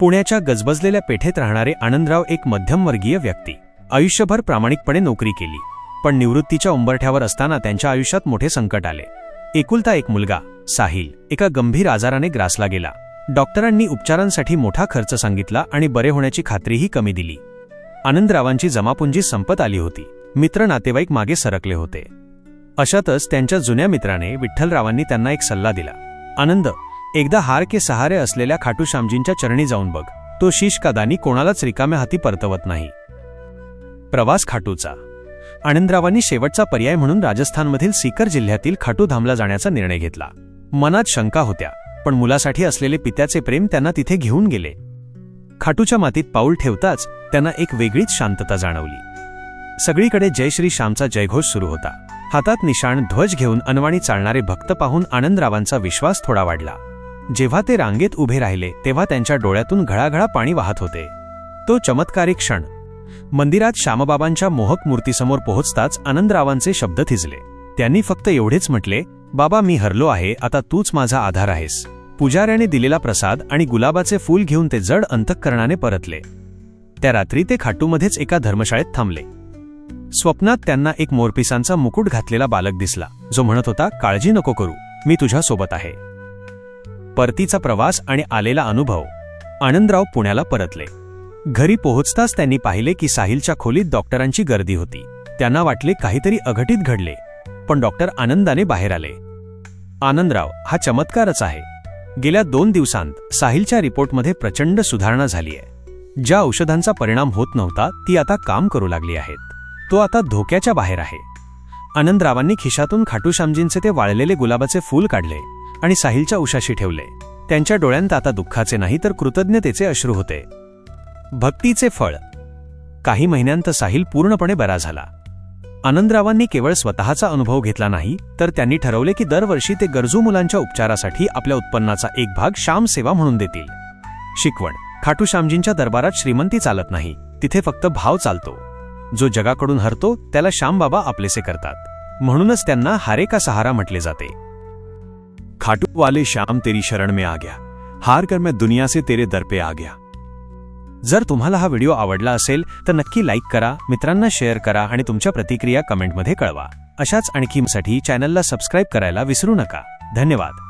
पुण्याच्या गजबजलेल्या पेठेत राहणारे आनंदराव एक मध्यमवर्गीय व्यक्ती. आयुष्यभर प्रामाणिकपणे नोकरी केली. पण निवृत्तीच्या उंबरठ्यावर असताना त्यांच्या आयुष्यात मोठे संकट आले. एकुलता एक मुलगा साहिल एका गंभीर आजाराने ग्रासला गेला. डॉक्टरांनी उपचारांसाठी मोठा खर्च सांगितला आणि बरे होण्याची खात्रीही कमी दिली. आनंदरावांची जमापुंजी संपत आली होती. मित्र नातेवाईक मागे सरकले होते. अशातच त्यांच्या जुन्या मित्राने विठ्ठलरावांनी त्यांना एक सल्ला दिला. आनंद एकदा हार के सहारे असलेल्या खाटूश्यामजींच्या चरणी जाऊन बघ. तो शीश कादानी कोणालाच रिकाम्या हाती परतवत नाही. प्रवास खाटूचा. आनंदरावांनी शेवटचा पर्याय म्हणून राजस्थानमधील सीकर जिल्ह्यातील खाटू धामला जाण्याचा निर्णय घेतला. मनात शंका होत्या पण मुलासाठी असलेले पित्याचे प्रेम त्यांना तिथे घेऊन गेले. खाटूच्या मातीत पाऊल ठेवताच त्यांना एक वेगळीच शांतता जाणवली. सगळीकडे जय श्री श्यामचा जयघोष सुरू होता. हातात निशाण ध्वज घेऊन अनवाणी चालणारे भक्त पाहून आनंदरावांचा विश्वास थोडा वाढला. जेव्हा ते रांगेत उभे राहिले तेव्हा त्यांच्या डोळ्यातून घळाघळा पाणी वाहत होते. तो चमत्कारिक क्षण. मंदिरात श्यामबाबांच्या मोहक मूर्तीसमोर पोहोचताच आनंदरावांचे शब्द थिजले. त्यांनी फक्त एवढेच म्हटले बाबा मी हरलो आहे आता तूच माझा आधार आहेस. पुजाऱ्याने दिलेला प्रसाद आणि गुलाबाचे फूल घेऊन ते जड अंतःकरणाने परतले. त्या रात्री ते खाटूमध्येच एका धर्मशाळेत थांबले. स्वप्नात त्यांना एक मोरपिसांचा मुकुट घातलेला बालक दिसला. जो म्हणत होता काळजी नको करू मी तुझ्यासोबत आहे. परतीचा प्रवास आणि आलेला अनुभव. आनंदराव पुण्याला परतले. घरी पोहोचताच त्यांनी पाहिले की साहिलच्या खोलीत डॉक्टरांची गर्दी होती. त्यांना वाटले काहीतरी अघटित घडले. पण डॉक्टर आनंदाने बाहेर आले. आनंदराव हा चमत्कारच आहे. गेल्या दोन दिवसांत साहिलच्या रिपोर्टमध्ये प्रचंड सुधारणा झाली आहे ज्या औषधांचा परिणाम होत नव्हता ती आता काम करू लागली आहेत. तो आता धोक्याच्या बाहेर आहे. आनंदरावांनी खिशातून खाटूश्यामजींचे ते वाळलेले गुलाबाचे फूल काढले. आणि साहिलच्या उशाशी ठेवले. त्यांच्या डोळ्यांत आता दुःखाचे नाही तर कृतज्ञतेचे अश्रू होते. भक्तीचे फळ. काही महिन्यांत साहिल पूर्णपणे बरा झाला. आनंदरावांनी केवळ स्वतःचा अनुभव घेतला नाही तर त्यांनी ठरवले की दरवर्षी ते गरजू मुलांच्या उपचारासाठी आपल्या उत्पन्नाचा एक भाग श्याम सेवा म्हणून देतील. शिकवण. खाटू श्यामजींच्या दरबारात श्रीमंती चालत नाही. तिथे फक्त भाव चालतो. जो जगाकडून हरतो त्याला श्यामबाबा आपलेसे करतात. म्हणूनच त्यांना हारे का सहारा म्हटले जाते. खाटू वाले श्याम तेरी शरण में आ गया। हार कर मैं दुनिया से तेरे दर पे आ गया। जर तुम्हाला हा व्हिडिओ आवडला असेल तर नक्की लाईक करा मित्रांना शेअर करा आणि तुमच्या प्रतिक्रिया कमेंटमध्ये कळवा. अशाच आणखीसाठी चॅनलला सबस्क्राईब करायला विसरू नका. धन्यवाद.